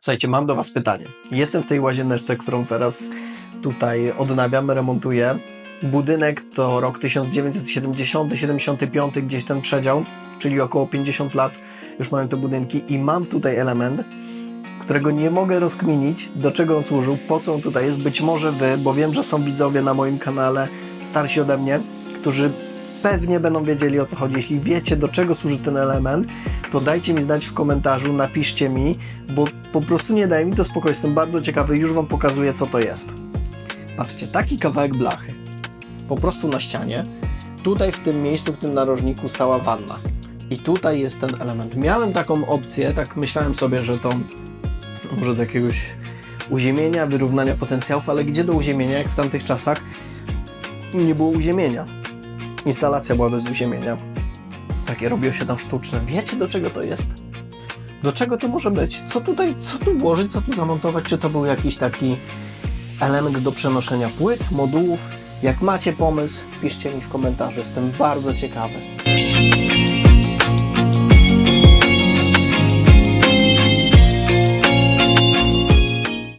Słuchajcie, mam do Was pytanie. Jestem w tej łazieneczce, którą teraz tutaj odnawiam, remontuję. Budynek to rok 1970-75, gdzieś ten przedział, czyli około 50 lat już mają te budynki i mam tutaj element, którego nie mogę rozkminić, do czego on służył, po co on tutaj jest. Być może Wy, bo wiem, że są widzowie na moim kanale starsi ode mnie, którzy pewnie będą wiedzieli o co chodzi. Jeśli wiecie, do czego służy ten element, to dajcie mi znać w komentarzu, napiszcie mi, bo po prostu nie daje mi to spokoju. Jestem bardzo ciekawy, już Wam pokazuję, co to jest. Patrzcie, taki kawałek blachy, po prostu na ścianie. Tutaj w tym miejscu, w tym narożniku stała wanna. I tutaj jest ten element. Miałem taką opcję, tak myślałem sobie, że to może do jakiegoś uziemienia, wyrównania potencjałów, ale gdzie do uziemienia, jak w tamtych czasach nie było uziemienia. Instalacja była bez uziemienia. Takie robiło się tam sztuczne. Wiecie do czego to jest? Do czego to może być? Co tutaj, co tu włożyć, co tu zamontować? Czy to był jakiś taki element do przenoszenia płyt, modułów? Jak macie pomysł, piszcie mi w komentarzu. Jestem bardzo ciekawy.